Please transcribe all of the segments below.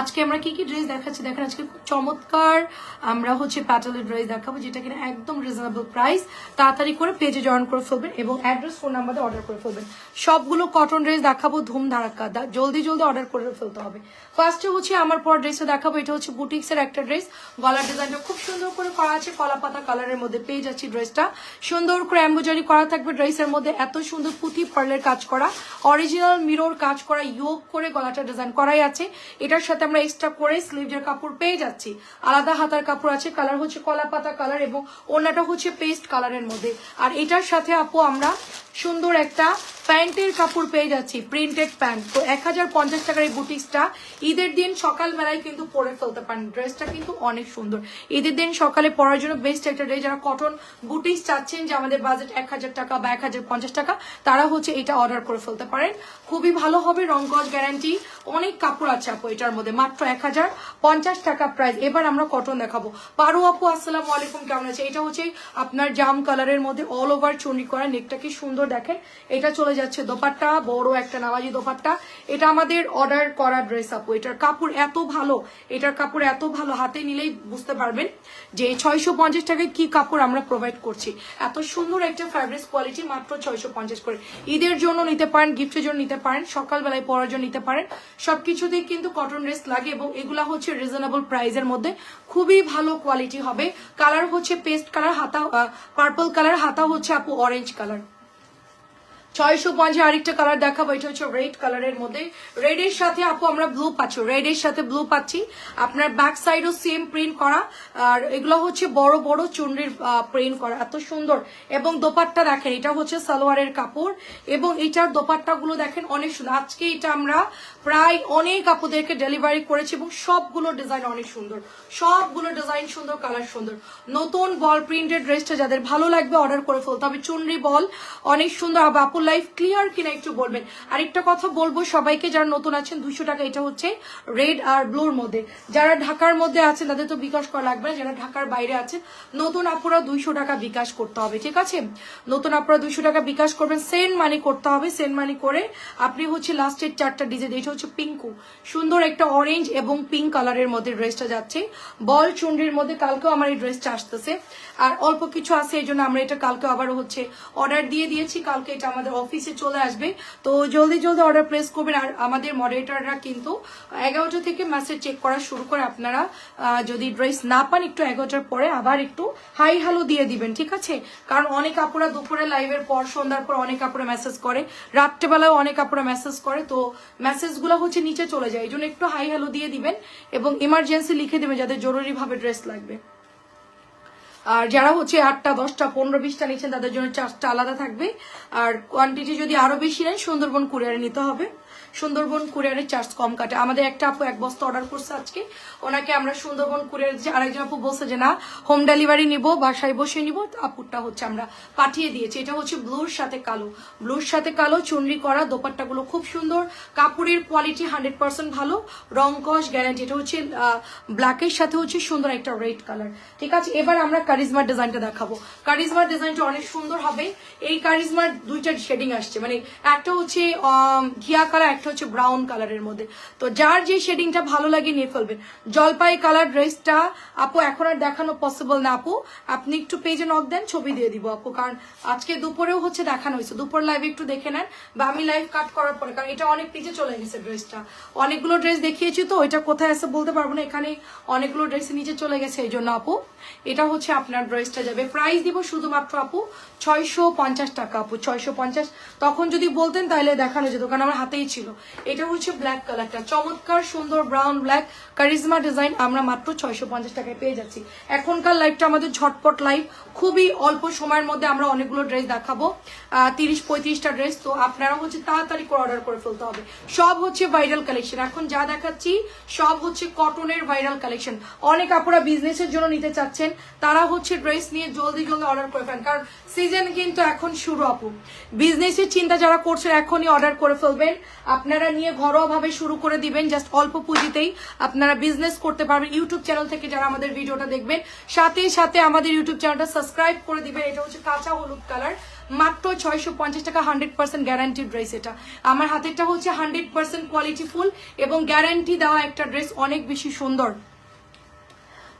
আজকে আমরা কি কি ড্রেস দেখাচ্ছি? দেখেন আজকে খুব চমৎকার আমরা হচ্ছে প্যাটেলের ড্রেস দেখাবো, যেটা কিনা একদম রিজনেবল প্রাইস তাড়াতাড়ি করে পেজে জয়েন করে ফেলবেন এবং অ্যাড্রেস ফোন নাম্বারে অর্ডার করে ফেলবেন। সবগুলো কটন ড্রেস দেখাবো ধুম ধারাক্কা জলদি জলদি অর্ডার করে ফেলতে হবে। ফার্স্টে হচ্ছে আমার পর ড্রেসে দেখাবো, এটা হচ্ছে বুটিক্সের একটা ড্রেস গলার ডিজাইনটা খুব সুন্দর করে করা আছে কলা পাতা কালারের মধ্যে পেয়ে যাচ্ছি ড্রেসটা সুন্দর করে এম্বোজারি করা থাকবে ড্রেসের মধ্যে। এত সুন্দর পুঁথি পার্লের কাজ করা। অরিজিনাল মিরর কাজ করা ইয়োগ করে গলাটা ডিজাইন করাই আছে। এটার সাথে আমরা এক্সট্রা করে স্লিভের কাপড় পেয়ে যাচ্ছি। আলাদা হাতার কাপড় আছে কালার হচ্ছে কলা পাতা কালার এবং ওনাটা হচ্ছে পেস্ট কালারের মধ্যে। আর এটার সাথে আপু আমরা সুন্দর একটা প্যান্টের কাপড় পেয়ে যাচ্ছি প্রিন্টেড প্যান্ট তো এক হাজার পঞ্চাশ টাকার এই বুটিক্সটা ঈদের দিন সকালবেলায় কিন্তু পরে ফেলতে পারেন। ড্রেসটা কিন্তু অনেক সুন্দর। ঈদের দিন সকালে পরার জন্য বেস্ট একটা ড্রেস যারা কটন বুটিক্স চাচ্ছেন যে আমাদের বাজেট এক হাজার টাকা বা এক হাজার পঞ্চাশ টাকা, তারা হচ্ছে এটা অর্ডার করে ফেলতে পারেন। খুবই ভালো হবে রংকজ গ্যারান্টি অনেক কাপড় আছে আপু এটার মধ্যে, মাত্র এক হাজার পঞ্চাশ টাকা প্রাইস এবার আমরা কটন দেখাবো। পারু আপু, আসসালামু আলাইকুম, কেমন আছে? এটা হচ্ছে আপনার জাম কালারের মধ্যে অল ওভার চুনি করা নেকটা কি সুন্দর দেখেন। এটা চলে যাচ্ছে দোপাট্টা, বড় একটা নামাজি দোপাট্টা। এটা আমাদের অর্ডার করা ড্রেস আপু। এটার কাপড় এত ভালো, এটার কাপড় এত ভালো হাতে নিলেই বুঝতে পারবেন যে ছয়শো পঞ্চাশ টাকায় কি কাপড় আমরা প্রোভাইড করছি। এত সুন্দর একটা ফ্যাব্রিক্স কোয়ালিটি মাত্র ছয়শো পঞ্চাশ করে। ঈদের জন্য নিতে পারেন গিফটের জন্য নিতে পারেন, সকালবেলায় পরার জন্য নিতে পারেন। সবকিছুতেই কিন্তু কটন ড্রেস লাগে এবং এগুলা হচ্ছে রিজনেবল প্রাইসের মধ্যে। খুবই ভালো কোয়ালিটি হবে। কালার হচ্ছে পেস্ট কালার হাতা পার্পল কালার হাতা হচ্ছে আপু অরেঞ্জ কালার ছয়শো পঞ্চাশ, আরেকটা কালার দেখাবো, এটা হচ্ছে রেড কালারের মধ্যে। রেড এর সাথে আপু আমরা ব্লু পাচ্ছি রেড এর সাথে ব্লু পাচ্ছি। আপনার ব্যাক সাইডও সেম প্রিন্ট করা, আর এগুলো হচ্ছে বড় বড় চুনরির প্রিন্ট করা, এত সুন্দর। এবং দোপাট্টা দেখেন, এটা হচ্ছে সালোয়ারের কাপড়। এবং এটার দোপাট্টাগুলো দেখেন, অনেক সুন্দর। আজকে এটা আমরা প্রায় অনেক আপুদেরকে ডেলিভারি করেছি এবং সবগুলো ডিজাইন অনেক সুন্দর। সবগুলো ডিজাইন সুন্দর কালার সুন্দর। নতুন বল প্রিন্টেড ড্রেসটা যাদের ভালো লাগবে অর্ডার করে ফেলতে হবে। চুনরি বল অনেক সুন্দর। হবে আপুর লাইফ ক্লিয়ার কিনা একটু বলবেন। আরেকটা কথা বলব, সবাইকে যারা নতুন আছেন, দুইশো টাকা, এটা হচ্ছে রেড আর ব্লুর মধ্যে। যারা ঢাকার মধ্যে আছেন, তাদের তো বিকাশ করা লাগবে না। যারা ঢাকার বাইরে আছেন, নতুন আপুরা দুইশো টাকা বিকাশ করতে হবে, ঠিক আছে? নতুন আপুরা দুইশো টাকা বিকাশ করবেন। সেন্ড মানি করতে হবে। সেন্ড মানি করে আপনি হচ্ছে লাস্টের চারটা ডিজাইন এটা হচ্ছে পিঙ্কু। সুন্দর একটা অরেঞ্জ এবং পিঙ্ক কালারের মধ্যে ড্রেসটা যাচ্ছে। বল চুন্ডির মধ্যে কালকেও আমার এই ড্রেসটা আসতেছে। আর অল্প কিছু আছে, এই জন্য আমরা এটা কালকে আবার হচ্ছে অর্ডার দিয়ে দিয়েছি। কালকে এটা আমাদের অফিসে চলে আসবে। তো জলদি জলদি অর্ডার প্লেস করবেন। আর আমাদের মডারেটররা কিন্তু এগারোটা থেকে মেসেজ চেক করা শুরু করে। আপনারা যদি ড্রেস না পান একটু এগারোটার পরে আবার একটু হাই হ্যালো দিয়ে দিবেন, ঠিক আছে? কারণ অনেক আপুরা দুপুরে লাইভের পর, সন্ধ্যার পর অনেক আপুরা মেসেজ করে। রাত্রেবেলাও অনেক আপুরা মেসেজ করে। তো মেসেজগুলো হচ্ছে নিচে চলে যায়। এই জন্য একটু হাই হ্যালো দিয়ে দিবেন এবং ইমার্জেন্সি লিখে দেবেন যাদের জরুরিভাবে ড্রেস লাগবে। আর যারা হচ্ছে আটটা, দশটা, পনেরো, বিশটা নিচ্ছেন, তাদের জন্য চার্জটা আলাদা থাকবে। আর কোয়ান্টিটি যদি আরও বেশি নেন, সুন্দরবন কুরিয়ারে নিতে হবে। সুন্দরবন কুরিয়ারের চার্জ কম কাটে। আমাদের একটা আপু এক বস্তা অর্ডার করছে আজকে। ওনাকে আমরা সুন্দরবন কুরিয়ার যে আরেকজন আপু বলছে যে, না হোম ডেলিভারি নিব, বাসায় বসে নিব। আপুরটা হচ্ছে আমরা পাঠিয়ে দিয়েছি। এটা হচ্ছে ব্লুর সাথে কালো। ব্লুর সাথে কালো, চুনরি করা, দোপাট্টাগুলো খুব সুন্দর। কাপড়ের কোয়ালিটি হান্ড্রেড পার্সেন্ট ভালো। রং কস গ্যারান্টি এটা হচ্ছে ব্ল্যাকের সাথে হচ্ছে সুন্দর একটা রেড কালার ঠিক আছে? এবার আমরা কারিজমার ডিজাইনটা দেখাবো। কারিজমার ডিজাইনটা অনেক সুন্দর হবে। এই কারিজমার দুইটা শেডিং আসছে। মানে একটা হচ্ছে ঘিয়া কালার একটা হচ্ছে ব্রাউন কালারের মধ্যে। তো যার যে শেডিংটা ভালো লাগে নিয়ে ফেলবেন। জলপাই কালার ড্রেসটা আপু এখন আর দেখানো পসিবল না আপু। আপনি একটু পেজে নক দেন, ছবি দিয়ে দিব আপু। কারণ আজকে দুপুরেও হচ্ছে দেখানো হয়েছে। দুপুর লাইভে একটু দেখে নেন বা আমি লাইভ কাট করার পরে, কারণ এটা অনেক নিচে চলে গেছে ড্রেসটা অনেকগুলো ড্রেস দেখিয়েছি তো এটা কোথায় আছে বলতে পারব না। এখানে অনেকগুলো ড্রেস নিচে চলে গেছে এই জন্য আপু। এটা হচ্ছে আপনার ড্রেসটা যাবে। প্রাইস দিব শুধুমাত্র আপু ছয়শো পঞ্চাশ টাকা আপু, ছয়শো পঞ্চাশ। তখন যদি বলতেন তাহলে দেখানো যেত, কারণ আমার হাতেই ছিল। এটা হচ্ছে ব্ল্যাক কালারটা চমৎকার, সুন্দর ব্রাউন ব্ল্যাক কারিজমা ডিজাইন আমরা মাত্র ছয়শো পঞ্চাশ টাকায় পেয়ে যাচ্ছি। এখনকার লাইভটা আমাদের ঝটপট লাইভ খুবই অল্প সময়ের মধ্যে আমরা অনেকগুলো ড্রেস দেখাবো। তিরিশ, পঁয়ত্রিশটা ড্রেস তো আপনারা হচ্ছে তাড়াতাড়ি করে অর্ডার করে ফেলতে হবে। সব হচ্ছে ভাইরাল কালেকশন এখন যা দেখাচ্ছি, সব হচ্ছে কটনের ভাইরাল কালেকশন অনেক আপনারা বিজনেসের জন্য নিতে চাচ্ছেন। তারা হচ্ছে ড্রেস নিয়ে জলদি জলদি অর্ডার করে ফেলেন। কারণ সিজন কিন্তু এখন শুরু, আপু। বিজনেসের চিন্তা যারা করছেন, এখনই অর্ডার করে ফেলবেন। আপনারা নিয়ে ঘরোয়াভাবে শুরু করে দিবেন জাস্ট অল্প পুঁজিতেই আপনারা বিজনেস করতে পারবেন। ইউটিউব চ্যানেল থেকে যারা আমাদের ভিডিওটা দেখবেন, সাথে সাথে আমাদের ইউটিউব চ্যানেলটা সাবস্ক্রাইব করে দিবেন। এটা হচ্ছে কাঁচা হলুদ কালার মাত্র ছয়শো পঞ্চাশ টাকা হান্ড্রেড পার্সেন্ট গ্যারান্টি ড্রেস এটা। আমার হাতেরটা হচ্ছে হান্ড্রেড পার্সেন্ট কোয়ালিটিফুল এবং গ্যারান্টি দেওয়া একটা ড্রেস অনেক বেশি সুন্দর।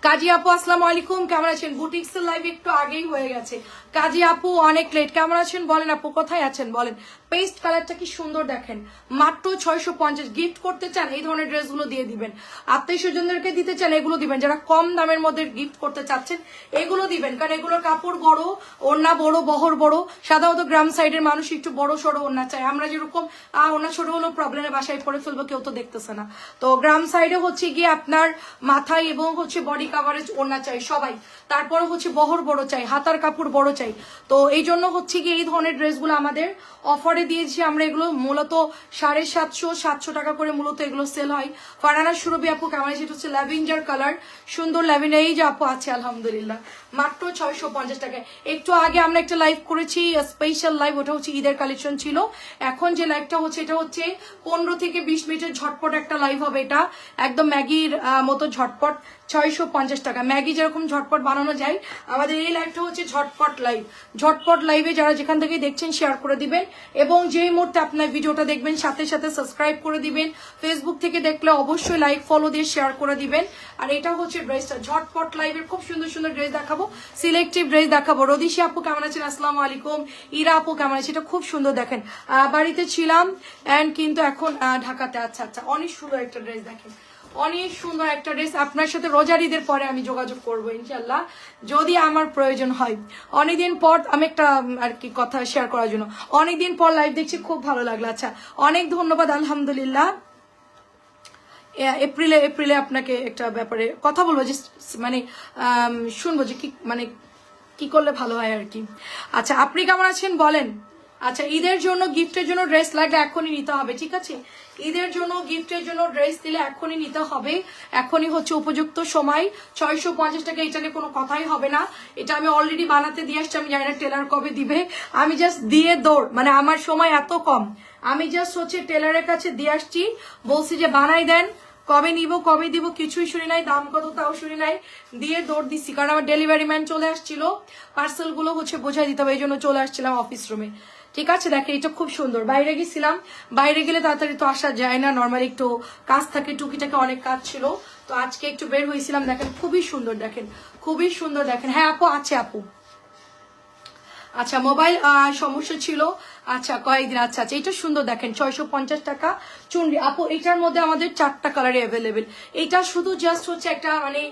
কাজী আপু, আসসালামু আলাইকুম। কেমন আছেন? বুটিক্স লাইভ একটু আগেই হয়ে গেছে। কাজী আপু, অনেক লেট কেমন আছেন? বলেন আপু, কোথায় আছেন? বলেন। পেস্ট কালারটা কি সুন্দর দেখেন। মাত্র ছয়শো পঞ্চাশ গিফট করতে চান, এই ধরনের ড্রেসগুলো দিয়ে দিবেন। আত্মীয় স্বজনদেরকে দিতে চান, এগুলো দিবেন। যারা কম দামের মধ্যে গিফট করতে চাচ্ছেন, এগুলো দিবেন। কারণ এগুলোর কাপড় বড়, ওড়না বড়, বহর বড়। সাধারণত গ্রাম সাইডের মানুষ একটু বড় সড়ো ওড়না চায়। আমরা যেরকম ওড়না ছোট হলো প্রবলেমে বাসায় পরে ফেলব, কেউ তো দেখতেছে না। তো গ্রাম সাইডে হচ্ছে গিয়ে আপনার মাথায় এবং হচ্ছে বডি কাভারেজ ওড়না চাই সবাই। তারপরে হচ্ছে বহর বড় চাই, হাতার কাপড় বড় চাই। তো এই জন্য হচ্ছে কি এই ধরনের ড্রেসগুলো আমাদের অফারে দিয়েছি। আমরা এগুলো মূলত সাড়ে সাতশো সাতশো টাকা করে মূলত এগুলো সেল হয়। ফারানা সুরভি আপু, কেমন সেটা হচ্ছে ল্যাভেঞ্জার কালার সুন্দর ল্যাভেন্ডার। এই যে আপু আছে, আলহামদুলিল্লাহ। মাত্র ছয়শো পঞ্চাশ টাকায়। একটু আগে আমরা একটা লাইভ করেছি স্পেশাল লাইভ ওটা হচ্ছে ঈদের কালেকশন ছিল। এখন যে লাইভটা হচ্ছে, এটা হচ্ছে পনেরো থেকে বিশ মিনিটের ঝটপট একটা লাইভ হবে এটা। একদম ম্যাগির মতো ঝটপট। ছয়শো পঞ্চাশ টাকা। ম্যাগি যেরকম ঝটপট বানানো যায়, আমাদের এই লাইভটা হচ্ছে ঝটপট লাইভ ঝটপট লাইভে যারা যেখান থেকে দেখছেন শেয়ার করে দিবেন। এবং যেই মুহূর্তে আপনার ভিডিওটা দেখবেন, সাথে সাথে সাবস্ক্রাইব করে দিবেন। ফেসবুক থেকে দেখলে অবশ্যই লাইক ফলো দিয়ে শেয়ার করে দিবেন। আর এটা হচ্ছে ড্রেসটা ঝটপট লাইভের খুব সুন্দর সুন্দর ড্রেস দেখাবো। সিলেক্টিভ ড্রেস দেখাবো। রদিশি আপু কেমন আছেন? আসসালামু আলাইকুম। ইরা আপু কেমন আছে এটা খুব সুন্দর দেখেন। বাড়িতে ছিলাম অ্যান্ড কিন্তু এখন ঢাকাতে। আচ্ছা আচ্ছা। অনেক সুন্দর একটা ড্রেস দেখেন। অনেক সুন্দর একটা ড্রেস। আপনার সাথে রোজার ঈদের পরে আমি যোগাযোগ করব ইনশাল্লাহ যদি আমার প্রয়োজন হয়। অনেকদিন পর আমি একটা আর কি, কথা শেয়ার করার জন্য। অনেকদিন পর লাইভ দেখছি, খুব ভালো লাগল। আচ্ছা অনেক ধন্যবাদ, আলহামদুলিল্লাহ। এপ্রিলে এপ্রিলে আপনাকে একটা ব্যাপারে কথা বলব যে মানে শুনব যে কি মানে কি করলে ভালো হয় আর কি। আচ্ছা আপনি কেমন আছেন বলেন? আচ্ছা ঈদের জন্য গিফটের জন্য ড্রেস লাগলে এখনই নিতে হবে, ঠিক আছে? ঈদের জন্য গিফটের জন্য ড্রেস দিলে এখনই নিতে হবে। এখনই হচ্ছে উপযুক্ত সময়। ছয়শো পঞ্চাশ টাকা, এটা নিয়ে কোনো কথাই হবে না। এটা আমি অলরেডি বানাতে দিয়ে আসছি, আমি জানি না টেলার কবে দিবে। আমি জাস্ট দিয়ে দৌড় মানে আমার সময় এত কম। আমি জাস্ট হচ্ছে টেলারের কাছে দিয়ে আসছি, বলছি যে বানাই দেন। কবে নিব, কবে দিব, কিছুই শুনি নাই, দাম কত তাও শুনি নাই। দিয়ে দৌড় দিচ্ছি, কারণ আমার ডেলিভারি ম্যান চলে আসছিল। পার্সেলগুলো হচ্ছে বোঝাই দিতে হবে, এই জন্য চলে আসছিলাম অফিস রুমে ঠিক আছে, দেখে এটা খুব সুন্দর। বাইরে গেছিলাম, বাইরে গেলে তাড়াতাড়ি তো আসা যায় না নর্মালি একটু কাজ থাকে, টুকিটাকে অনেক কাজ ছিল। তো আজকে একটু বের হয়েছিলাম, দেখেন খুবই সুন্দর, দেখেন, খুবই সুন্দর, দেখেন। হ্যাঁ আপু, আছে, আপু। আচ্ছা মোবাইল সমস্যা ছিল আচ্ছা কয়েকদিন আচ্ছা আচ্ছা এটা সুন্দর দেখেন, ছয়শো পঞ্চাশ টাকা চুনরি। আপু, এটার মধ্যে আমাদের চারটা কালারে অ্যাভেলেবেল এটা শুধু জাস্ট হচ্ছে একটা মানে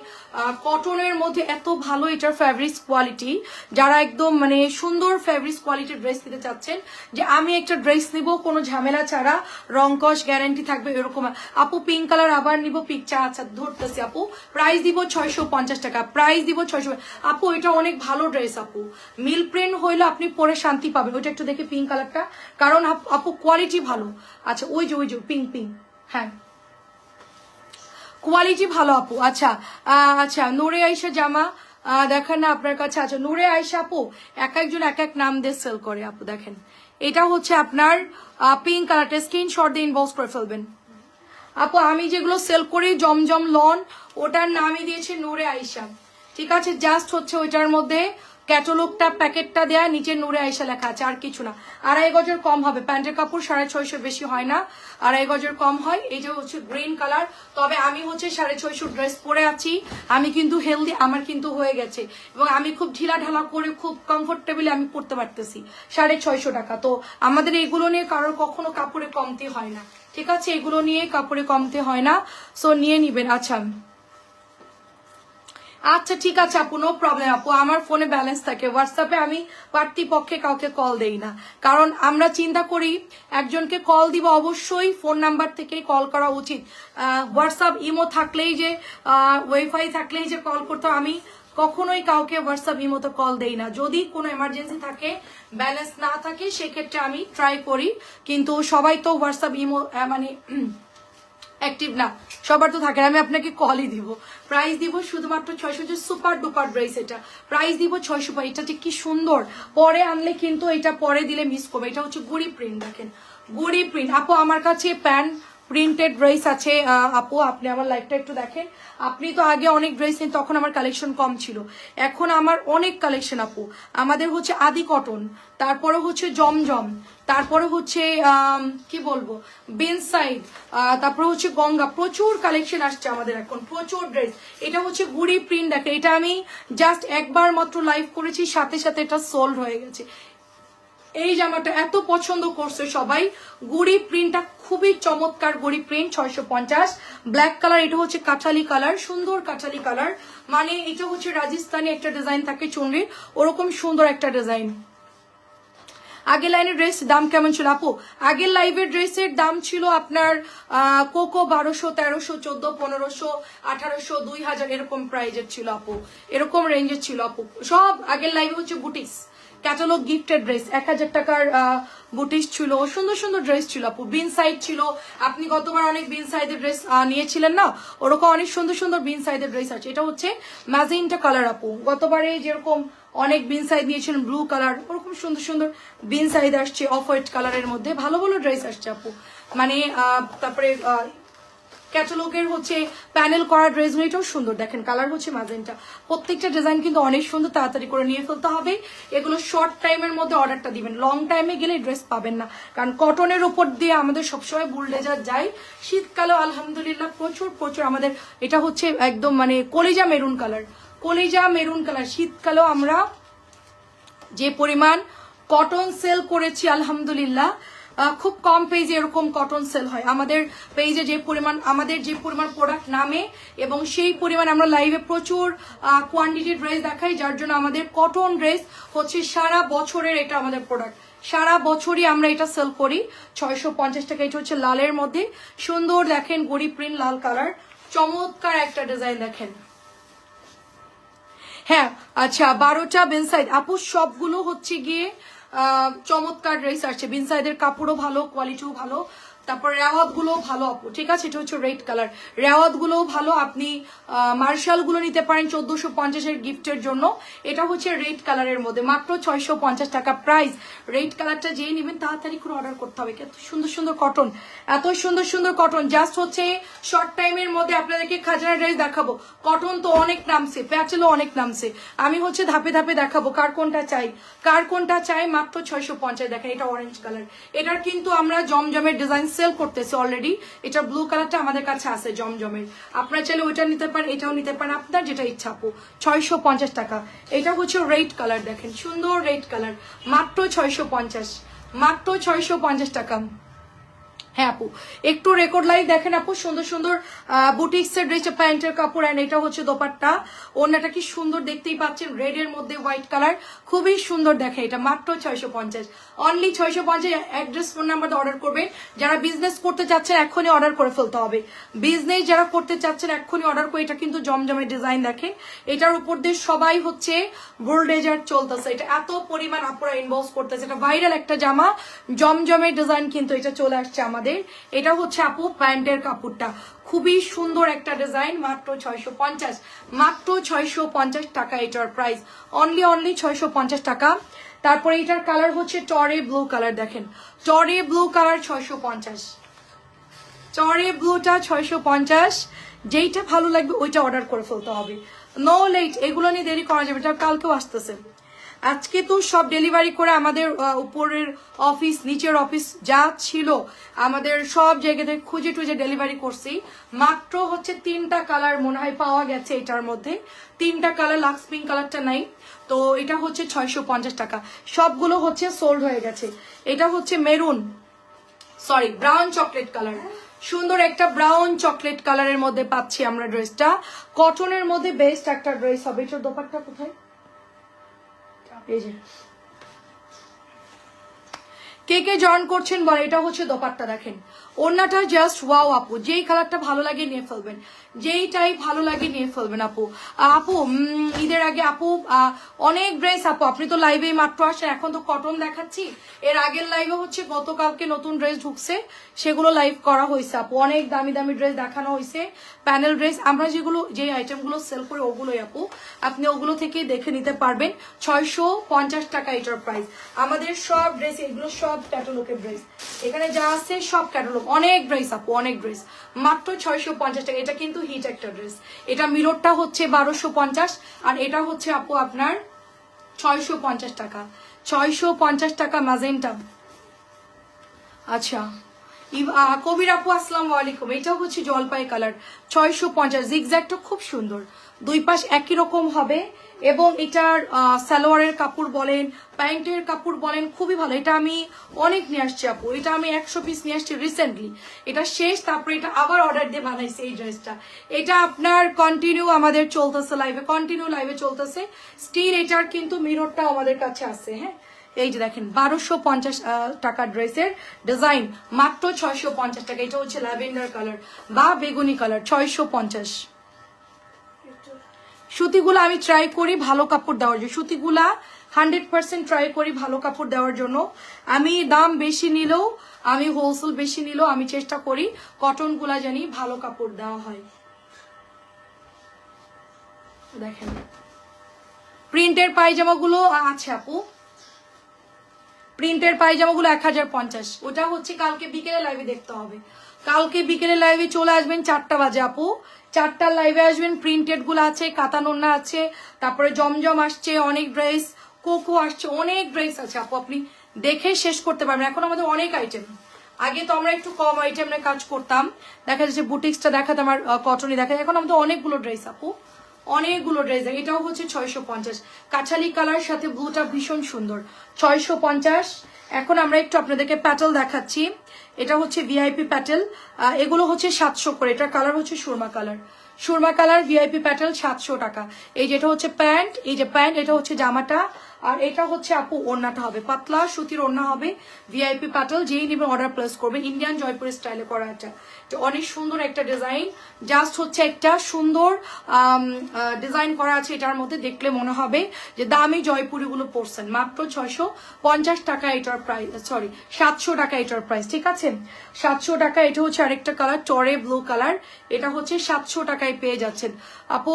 কটনের মধ্যে এত ভালো এটার ফ্যাব্রিক্স কোয়ালিটি যারা একদম মানে সুন্দর ফ্যাব্রিক্স কোয়ালিটির ড্রেস নিতে চাচ্ছেন, যে আমি একটা ড্রেস নিব, কোনো ঝামেলা ছাড়া, রং কস গ্যারান্টি থাকবে এরকম। আপু পিঙ্ক কালার আবার নিব পিকচার আচ্ছা ধরতেছি আপু। প্রাইস দিব ছয়শো পঞ্চাশ টাকা প্রাইস দিব ছয়শো। আপু, এটা অনেক ভালো ড্রেস আপু। মিল প্রিন্ট হইলে আপনি পরে শান্তি পাবেন, ওইটা একটু দেখে পিঙ্ক কালারটা কারণ আপু কোয়ালিটি ভালো। আচ্ছা ওই যে ওই যে পিঙ্ক পিঙ্ক হ্যাঁ। কোয়ালিটি ভালো, আপু। আচ্ছা আচ্ছা নূরে আইসা জামা দেখেন না আপনার কাছে। আচ্ছা নূরে আইসা আপু, এক একজন এক এক নাম দিয়ে সেল করে, আপু, দেখেন। এটা হচ্ছে আপনার পিঙ্ক কালারটা স্ক্রিনশট দিয়ে ইনবক্স করে ফেলবেন। আপু, আমি যেগুলো সেল করি, জমজম লন ওটার নামই দিয়েছি নূরে আইসা ঠিক আছে জাস্ট হচ্ছে ওইটার মধ্যে ক্যাটালগটা, প্যাকেটটা দেয়া, নিচে নূরে আইসা লেখা আছে, আর কিছু না। আড়াই গজের কম হবে। প্যান্টের কাপড় সাড়ে ছয়শো বেশি হয় না। আড়াই গজের কম হয়। এই যে হচ্ছে গ্রিন কালার, তবে আমি হচ্ছে সাড়ে ছয়শো ড্রেস পরে আছি। আমি কিন্তু হেলদি, আমার কিন্তু হয়ে গেছে। এবং আমি খুব ঢিলা ঢালা করে, খুব কমফোর্টেবলি আমি পড়তে পারতেছি। সাড়ে ছয়শো টাকা। তো আমাদের এগুলো নিয়ে কারোর কখনো কাপড়ে কমতি হয় না। ঠিক আছে? এগুলো নিয়ে কাপড়ে কমতে হয় না। সো নিয়ে নিবেন। আচ্ছা। আচ্ছা ঠিক আছে আপু নো প্রবলেম আপু। আমার ফোনে ব্যালেন্স থাকে। হোয়াটসঅ্যাপে আমি পক্ষে কাউকে কল দেই না। কারণ আমরা চিন্তা করি, একজনকে কল দিব অবশ্যই ফোন নাম্বার থেকেই কল করা উচিত। হোয়াটসঅ্যাপ ইমো থাকলেই যে ওয়াইফাই থাকলেই যে কল করতে আমি কখনোই কাউকে হোয়াটসঅ্যাপ ইমোতে কল দেই না। যদি কোনো এমার্জেন্সি থাকে ব্যালেন্স না থাকে, সেক্ষেত্রে আমি ট্রাই করি। কিন্তু সবাই তো হোয়াটসঅ্যাপ ইমো মানে অ্যাক্টিভ না। সবার তো থাকে না, আমি আপনাকে কলই দিব। প্রাইস দিব শুধুমাত্র ছয়শো যে সুপার ডুপার ড্রেস এটা। প্রাইস দিব ছয়শো এটা ঠিক কি সুন্দর। পরে আনলে কিন্তু এটা পরে দিলে মিস করবে। এটা হচ্ছে গুড়ি প্রিন্ট দেখেন। গুড়ি প্রিন্ট আপু আমার কাছে প্যান্ট প্রিন্টেড ড্রেস আছে আপু, আপনি আমার লাইফটা একটু দেখেন। আপনি তো আগে অনেক ড্রেস নেন তখন আমার কালেকশন কম ছিল। এখন আমার অনেক কালেকশন আপু। আমাদের হচ্ছে আদি কটন তারপরে হচ্ছে জমজম, তারপরে হচ্ছে কি বলব বেন সাইড তারপরে হচ্ছে গঙ্গা। প্রচুর কালেকশন আসছে আমাদের এখন, প্রচুর ড্রেস এটা হচ্ছে গুড়ি প্রিন্ট দেখে এটা আমি জাস্ট একবার মাত্র লাইভ করেছি, সাথে সাথে এটা সোল্ড হয়ে গেছে। এই জামাটা এত পছন্দ করছে সবাই। গুড়ি প্রিন্টটা খুবই চমৎকার গুড়ি প্রিন্ট ছয়শো পঞ্চাশ। ব্ল্যাক কালার এটা হচ্ছে কাঠালি কালার সুন্দর কাঠালি কালার মানে এটা হচ্ছে রাজস্থানি একটা ডিজাইন থাকে চুনরির ওরকম সুন্দর একটা ডিজাইন আগের লাইনের ড্রেস দাম কেমন ছিল? আপু, আগের লাইভের ড্রেসের দাম ছিল আপনার কোকো বারোশো, তেরোশো, চোদ্দ, পনেরোশো, আঠারোশো, দুই হাজার, এরকম প্রাইজের ছিল আপু। এরকম রেঞ্জের ছিল আপু। সব আগের লাইভে হচ্ছে বুটিক্স ক্যাটালগ গিফটেড ড্রেস এক হাজার টাকার বুটিক্স ছিল, সুন্দর সুন্দর ড্রেস ছিল আপু বিন সাইড ছিল। আপনি গতবার অনেক বিন সাইডের ড্রেস নিয়েছিলেন না? ওরকম অনেক সুন্দর সুন্দর বিন সাইডের ড্রেস আছে। এটা হচ্ছে ম্যাজিনটা কালার আপু। গতবারে যেরকম অনেক বিন সাইড নিয়েছিলেন ব্লু কালার ওরকম সুন্দর সুন্দর বিন সাইড আসছে অফ হোয়াইট কালারের মধ্যে। ভালো ভালো ড্রেস আসছে আপু। মানে তারপরে ক্যাটালগের হচ্ছে প্যানেল করা ড্রেসগুলো এটাও সুন্দর। দেখেন, কালার হচ্ছে ম্যাজেন্টা প্রত্যেকটা ডিজাইন কিন্তু অনেক সুন্দর, তাড়াতাড়ি করে নিয়ে ফেলতে হবে। এগুলো শর্ট টাইমের মধ্যে অর্ডারটা দিবেন। লং টাইমে গেলে ড্রেস পাবেন না। কারণ কটনের উপর দিয়ে আমাদের সবসময় বুলডেজার যায়। শীতকালে আলহামদুলিল্লাহ প্রচুর প্রচুর আমাদের এটা হচ্ছে একদম মানে কলিজা মেরুন কালার। কলিজা মেরুন কালার। শীতকালেও আমরা যে পরিমাণ কটন সেল করেছি, আলহামদুলিল্লাহ খুব কম পেজে এরকম কটন সেল হয়। আমাদের পেজে যে পরিমাণ, আমাদের যে পরিমাণ প্রোডাক্ট নামে এবং সেই পরিমাণ আমরা লাইভে প্রচুর কোয়ান্টিটি ড্রেস দেখাই, যার জন্য আমাদের কটন ড্রেস হচ্ছে সারা বছরের এটা আমাদের প্রোডাক্ট সারা বছরই আমরা এটা সেল করি। ছয়শো পঞ্চাশ টাকা, এটা হচ্ছে লালের মধ্যে। সুন্দর দেখেন গরিব প্রিন্ট লাল কালার চমৎকার একটা ডিজাইন দেখেন। হ্যাঁ আচ্ছা বারোটা বেনসাইড আপু, সবগুলো হচ্ছে গিয়ে চমৎকার ড্রেস আসছে। বিনসাইডের কাপড়ও ভালো কোয়ালিটিও ভালো। তারপর রেওয়াতগুলো ভালো আপু ঠিক আছে? এটা হচ্ছে রেড কালার রেওয়াতগুলো ভালো, আপনি মার্শালগুলো নিতে পারেন চোদ্দশো পঞ্চাশের গিফটের জন্য। এটা হচ্ছে রেড কালারের মধ্যে। মাত্র ছয়শো পঞ্চাশ টাকা প্রাইস রেড কালারটা যেই নেবেন, তাড়াতাড়ি করে অর্ডার করতে হবে। এত সুন্দর সুন্দর কটন এত সুন্দর সুন্দর কটন জাস্ট হচ্ছে শর্ট টাইমের মধ্যে আপনাদেরকে খাজানা ড্রেস দেখাবো। কটন তো অনেক নামছে প্যাচেলও অনেক নামছে। আমি হচ্ছে ধাপে ধাপে দেখাবো কার কোনটা চাই। কার কোনটা চাই, মাত্র ছয়শো পঞ্চাশ, দেখেন এটা অরেঞ্জ কালার এটার কিন্তু আমরা জমজমের ডিজাইন সেল করতেছি অলরেডি এটা ব্লু কালারটা আমাদের কাছে আছে জমজমের। আপনারা চাইলে ওইটা নিতে পারেন, এটাও নিতে পারেন। আপনার যেটা ইচ্ছা আপু, ছয়শো পঞ্চাশ টাকা। এটা হচ্ছে রেড কালার দেখেন। সুন্দর রেড কালার মাত্র ছয়শো পঞ্চাশ, মাত্র ছয়শো পঞ্চাশ টাকা। হ্যাঁ আপু। একটু রেকর্ড লাইভ দেখেন আপু, সুন্দর সুন্দর বুটিক্স এর ড্রেস প্যান্টের কাপড় অ্যান্ড এটা হচ্ছে দোপাট্টা। ওনাটা কি সুন্দর দেখতেই পাচ্ছেন রেড এর মধ্যে হোয়াইট কালার খুবই সুন্দর দেখে এটা, মাত্র ছয়শো পঞ্চাশ। অনলি ছয়শো পঞ্চাশ অ্যাড্রেস ফোন নাম্বার অর্ডার করবেন। যারা বিজনেস করতে চাচ্ছেন এখনই অর্ডার করে ফেলতে হবে। বিজনেস যারা করতে চাচ্ছেন এখনই অর্ডার করে, এটা কিন্তু জমজমের ডিজাইন দেখে এটার উপর দিয়ে সবাই হচ্ছে গোল্ডেজার চলতেছে। এটা এত পরিমাণ আপনারা ইনভলভ করতেছে। এটা ভাইরাল একটা জামা, জমজমের ডিজাইন কিন্তু এটা চলে আসছে আমাদের এটা হচ্ছে আপু প্যান্টের কাপড়টা। খুবই সুন্দর একটা ডিজাইন, মাত্র ছয়শো পঞ্চাশ। মাত্র ছয়শো পঞ্চাশ টাকা এটার প্রাইস অনলি অনলি ছয়শো পঞ্চাশ টাকা। তারপরে এটার কালার হচ্ছে টরে ব্লু কালার দেখেন। টরে ব্লু কালার ছয়শো পঞ্চাশ। চরে ব্লুটা ছয়শো পঞ্চাশ। যেইটা ভালো লাগবে ওইটা অর্ডার করে ফেলতে হবে। নো লেট এগুলো নিয়ে দেরি করা যাবে এটা কালকেও আসতেছে। আজকে তো সব ডেলিভারি করে আমাদের উপরের অফিস, নিচের অফিস যা ছিল, আমাদের সব জায়গাতে খুঁজে টুজে ডেলিভারি করছি। মাত্র হচ্ছে তিনটা কালার মনে হয় পাওয়া গেছে এটার মধ্যে। তিনটা কালার, লাক্স পিঙ্ক কালারটা নাই। তো এটা হচ্ছে ছয়শো পঞ্চাশ টাকা। সবগুলো হচ্ছে সোল্ড হয়ে গেছে। এটা হচ্ছে maroon sorry brown chocolate colour সুন্দর একটা ব্রাউন চকলেট কালারের মধ্যে পাচ্ছি আমরা ড্রেসটা কটনের মধ্যে বেস্ট একটা ড্রেস হবে। এটার দোপাট্টা কোথায়? কে কে জয়েন করছেন বলে এটা হচ্ছে দোপাট্টা দেখেন। ওড়নাটা জাস্ট ওয়াও আপু। যেই কালারটা ভালো লাগে নিয়ে ফেলবেন। যেইটাই ভালো লাগে নিয়ে ফেলবেন, আপু। আপু ঈদের আগে আপু অনেক ড্রেস আপু। আপনি তো লাইভে মাত্র আসেন, এখন তো কটন দেখাচ্ছি। এর আগের লাইভে হচ্ছে গতকালকে নতুন ড্রেস ঢুকছে। সেগুলো লাইভ করা হয়েছে, আপু। অনেক দামি দামি ড্রেস দেখানো হয়েছে। প্যানেল ড্রেস আমরা যেগুলো যে আইটেমগুলো সেল করি ওগুলোই, আপু। আপনি ওগুলো থেকে দেখে নিতে পারবেন। ছয়শো পঞ্চাশ টাকা এটার প্রাইস আমাদের সব ড্রেস এগুলো সব ক্যাটালগের ড্রেস এখানে যা আছে সব ক্যাটালগ অনেক ড্রেস আপু, অনেক ড্রেস। মাত্র ছয়শো পঞ্চাশ টাকা। এটা কিন্তু হিট একটা ড্রেস। এটা মিররটা হচ্ছে বারোশো পঞ্চাশ আর এটা হচ্ছে আপু আপনার ছয়শো পঞ্চাশ টাকা। ছয়শো পঞ্চাশ টাকা ম্যাজেন্টা আচ্ছা। কবির আপু, আসসালাম আলাইকুম। এটা হচ্ছে জলপাই কালার। ছয়শো পঞ্চাশ। জিগজ্যাগটা খুব সুন্দর। দুই পাশ একই রকম হবে। এবং এটার সালোয়ারের কাপড় বলেন, প্যান্টের কাপড় বলেন, খুবই ভালো। এটা আমি অনেক নিয়ে আসছি আপু। এটা আমি একশো পিস নিয়ে আসছি রিসেন্টলি এটা শেষ, তারপরে এটা আবার অর্ডার দিয়ে বানাইছি এই ড্রেসটা এটা আপনার কন্টিনিউ আমাদের চলতেছে লাইভে কন্টিনিউ লাইভে চলতেছে। স্টিল এটার কিন্তু মিররটাও আমাদের কাছে আছে হ্যাঁ? এই যে দেখেন, বারোশো পঞ্চাশ টাকা ড্রেসের ডিজাইন মাত্র ছয়শো পঞ্চাশ টাকা। এটা হচ্ছে ল্যাভেন্ডার কালার বা বেগুনি কালার ছয়শো পঞ্চাশ। সুতিগুলো আমি ট্রাই করি ভালো কাপড় দেওয়ার জন্য। সুতিগুলা হান্ড্রেড পার্সেন্ট ট্রাই করি ভালো কাপড় দেওয়ার জন্য। আমি দাম বেশি নিলেও, আমি হোলসেল বেশি নিলেও আমি চেষ্টা করি কটনগুলা জানি ভালো কাপড় দেওয়া হয়। দেখেন। প্রিন্টের পায়জামাগুলো আছে আপু। প্রিন্টের পায়জামাগুলো এক হাজার পঞ্চাশ। ওটা হচ্ছে কালকে বিকেলে লাইভে দেখতে হবে। কালকে বিকেলে লাইভে চলে আসবেন চারটা বাজে আপু। চারটার লাইভে আসবেন প্রিন্টেডগুলো আছে কাতানোন্না আছে, তারপরে জমজম আসছে, অনেক ড্রেস কোকো আসছে, অনেক ড্রেস আছে আপু। আপনি দেখে শেষ করতে পারবেন। এখন আমাদের অনেক আইটেম আগে তো আমরা একটু কম আইটেম কাজ করতাম। দেখা যাচ্ছে বুটিক্সটা দেখাতে আমার কটনই দেখা এখন আমাদের অনেকগুলো ড্রেস আপু। অনেকগুলো ড্রেস এটাও হচ্ছে ছয়শো পঞ্চাশ। কাছালি কালার সাথে ব্লুটা ভীষণ সুন্দর। ছয়শো পঞ্চাশ। এখন আমরা একটু আপনাদেরকে প্যাটেল দেখাচ্ছি। এটা হচ্ছে ভিআইপি প্যাটেল এগুলো হচ্ছে সাতশো করে। এটার কালার হচ্ছে সুরমা কালার সুরমা কালার ভিআইপি প্যাটেল সাতশো টাকা। এই যেটা হচ্ছে প্যান্ট, এই যে প্যান্ট, এটা হচ্ছে জামাটা। আর এটা হচ্ছে আপু, ওড়নাটা হবে। পাতলা সুতির ওড়না হবে ভিআইপি প্যাটেল, যেই নেবেন অর্ডার প্লেস করবেন ইন্ডিয়ান জয়পুর স্টাইলে করা এটা। অনেক সুন্দর একটা ডিজাইন জাস্ট হচ্ছে একটা সুন্দর ডিজাইন করা আছে এটার মধ্যে। দেখলে মনে হবে যে দামি জয়পুরিগুলো পড়ছেন মাত্র ছয়শো পঞ্চাশ টাকা এটার প্রাইস সরি সাতশো টাকা এটার প্রাইস ঠিক আছে? সাতশো টাকা, এটা হচ্ছে আরেকটা কালার টরে ব্লু কালার এটা হচ্ছে সাতশো টাকায় পেয়ে যাচ্ছেন। আপু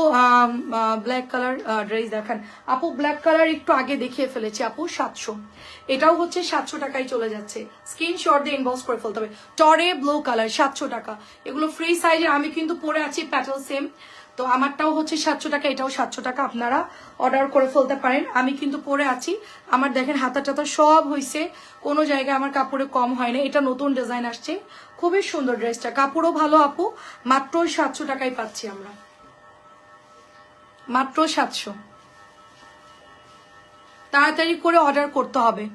ব্ল্যাক কালার ড্রেস দেখান। আপু ব্ল্যাক কালার একটু আগে দেখিয়ে ফেলেছি আপু, সাতশো। এটাও হচ্ছে সাতশো টাকায় চলে যাচ্ছে। স্ক্রিনশট দিয়ে ইনবক্স করে ফেলতে হবে। টরে ব্লু কালার সাতশো টাকা। এগুলো ফ্রি সাইজে আমি কিন্তু পরে আছি প্যাটাল সেম তো আমারটাও হচ্ছে সাতশো টাকা, এটাও সাতশো টাকা আপনারা অর্ডার করে ফেলতে পারেন। আমি কিন্তু পরে আছি। আমার দেখেন হাতা টাতা সব হয়েছে কোনো জায়গায় আমার কাপড়ে কম হয় না। এটা নতুন ডিজাইন আসছে। খুবই সুন্দর ড্রেসটা কাপড়ও ভালো আপু। মাত্র সাতশো টাকায় পাচ্ছি আমরা। মাত্র সাতশো। তাড়াতাড়ি করে অর্ডার করতে হবে।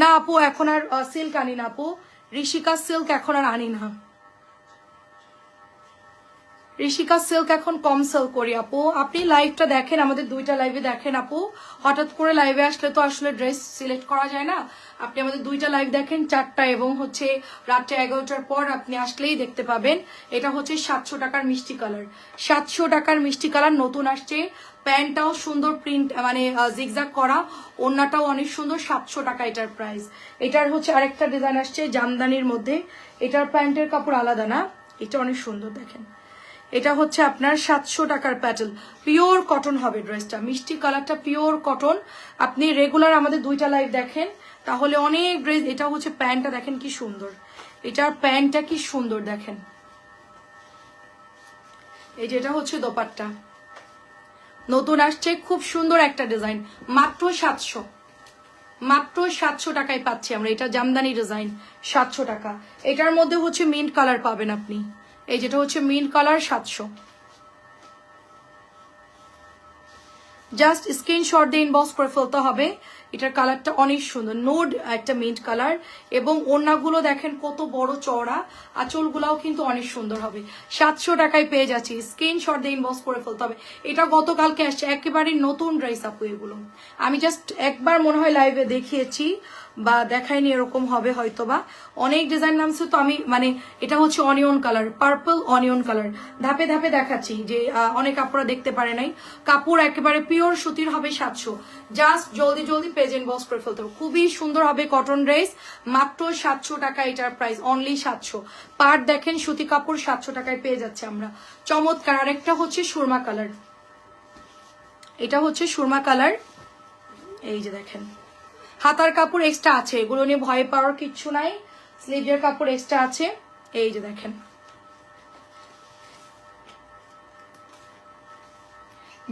না আপু, এখন আর সিল্ক আনি না আপু। ঋষিকা সিল্ক এখন আর আনি না। ঋষিকা সিল্ক এখন কম সেল করি, আপু। আপনি লাইভটা দেখেন, আমাদের দুইটা লাইভে দেখেন, আপু। হঠাৎ করে লাইভে আসলে তো আসলে ড্রেস সিলেক্ট করা যায় না। আপনি আমাদের দুইটা লাইভ দেখেন, চারটা এবং হচ্ছে রাত্রে এগারোটার পর আপনি আসলেই দেখতে পাবেন। এটা হচ্ছে সাতশো টাকার মিষ্টি কালার সাতশো টাকার মিষ্টি কালার নতুন আসছে। প্যান্টটাও সুন্দর প্রিন্ট মানে জিগজাগ করা। ওড়নাটাও অনেক সুন্দর, সাতশো টাকা এটার প্রাইস এটার হচ্ছে আরেকটা ডিজাইন আসছে জামদানির মধ্যে। এটার প্যান্টের কাপড় আলাদা না। এটা অনেক সুন্দর, দেখেন। এটা হচ্ছে আপনার সাতশো টাকার প্যাটেল। পিওর কটন হবে ড্রেসটা। মিষ্টি কালারটা পিওর কটন। আপনি রেগুলার আমাদের দুইটা লাইভ দেখেন, তাহলে অনেক ড্রেস, এটা হচ্ছে প্যান্টটা, দেখেন কি সুন্দর। এটার প্যান্টটা কি সুন্দর, দেখেন। এই যে এটা হচ্ছে দোপাট্টা। নতুন আসছে, খুব সুন্দর একটা ডিজাইন। মাত্র সাতশো। মাত্র সাতশো টাকায় পাচ্ছি আমরা। এটা জামদানি ডিজাইন, সাতশো টাকা। এটার মধ্যে হচ্ছে মিন্ট কালার পাবেন আপনি। এই যেটা হচ্ছে মিন্ট কালার সাতশো। জাস্ট স্ক্রিনশট দিয়ে ইনবক্স করে ফেলতে হবে। এটার কালারটা অনেক সুন্দর। নোড একটা মিন্ট কালার এবং ওড়নাগুলো দেখেন কত বড় চওড়া, আঁচলগুলাও কিন্তু অনেক সুন্দর হবে। সাতশো টাকায় পেয়ে যাচ্ছি। স্ক্রিনশট দিয়ে ইনবক্স করে ফেলতে হবে। এটা গতকালকে আসছে। একেবারে নতুন ড্রেস আপু এগুলো। আমি জাস্ট একবার মনে হয় লাইভে দেখিয়েছি। বা দেখাইনি এরকম হবে হয়তো বা অনেক ডিজাইন নামছে, তো আমি মানে এটা হচ্ছে onion colour purple onion colour ধাপে ধাপে দেখাচ্ছি যে অনেক আপনারা দেখতে পারে নাই। কাপড় একেবারে পিওর সুতির হবে সাতশো। জাস্ট জলদি জলদি প্রেজেন্ট বক্স করে ফেলতে খুবই সুন্দর হবে কটন ড্রেস মাত্র সাতশো টাকা এটার প্রাইস অনলি সাতশো। পার দেখেন, সুতি কাপড় সাতশো টাকায় পেয়ে যাচ্ছে আমরা। চমৎকার, আরেকটা হচ্ছে সুরমা কালার এটা হচ্ছে সুরমা কালার এই যে দেখেন। হাতার কাপড় এক্সট্রা আছে, এগুলো নিয়ে ভয় পাওয়ার কিচ্ছু নাই। স্লিভের কাপড় এক্সট্রা আছে। এই যে দেখেন।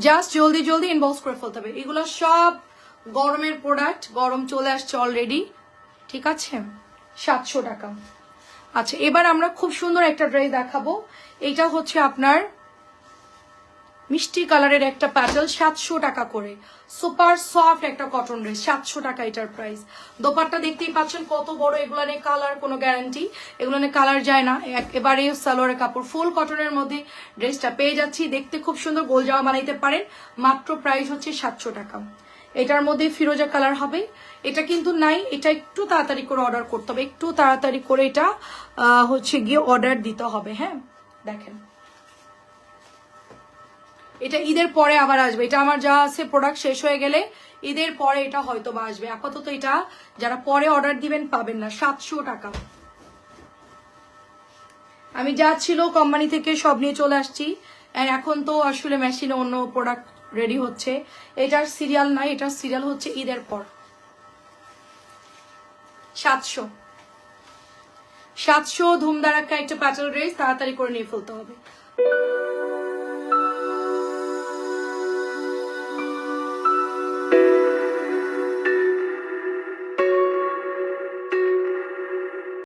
জাস্ট জলদি জলদি ইনবক্স করে ফেলতে হবে। এগুলো সব গরমের প্রোডাক্ট গরম চলে আসছে অলরেডি ঠিক আছে? সাতশো টাকা। আচ্ছা এবার আমরা খুব সুন্দর একটা ড্রেস দেখাবো। এটা হচ্ছে আপনার মিষ্টি কালারের একটা প্যাটেল সাতশো টাকা করে। সুপার সফট একটা কটন ড্রেস সাতশো টাকা এটার প্রাইস দোপারটা দেখতেই পাচ্ছেন কত বড়, এগুলো নিয়ে কালার কোনো গ্যারান্টি এগুলো নিয়ে কালার যায় না। এবারে সালোয়ারের কাপড় ফুল কটনের মধ্যে ড্রেসটা পেয়ে যাচ্ছি। দেখতে খুব সুন্দর, গোল জামা বানাইতে পারেন। মাত্র প্রাইস হচ্ছে সাতশো টাকা। এটার মধ্যে ফিরোজা কালার হবে। এটা কিন্তু নাই, এটা একটু তাড়াতাড়ি করে অর্ডার করতে হবে। একটু তাড়াতাড়ি করে এটা হচ্ছে গিয়ে অর্ডার দিতে হবে হ্যাঁ? দেখেন। এটা ঈদের পরে আবার আসবে। এটা আমার যা আছে প্রোডাক্ট শেষ হয়ে গেলে ঈদের পরে এটা হয়তো বা আসবে। আপাতত এটা যারা পরে অর্ডার দিবেন পাবেন না। সাতশো টাকা। আমি যা ছিল কোম্পানি থেকে সব নিয়ে চলে আসছি। আর এখন তো আসলে মেশিনে অন্য প্রোডাক্ট রেডি হচ্ছে। এটার সিরিয়াল নাই। এটার সিরিয়াল হচ্ছে ঈদের পর। সাতশো। সাতশো ধুমধারাক্কা একটা প্যাটেল ড্রেস তাড়াতাড়ি করে নিয়ে ফেলতে হবে।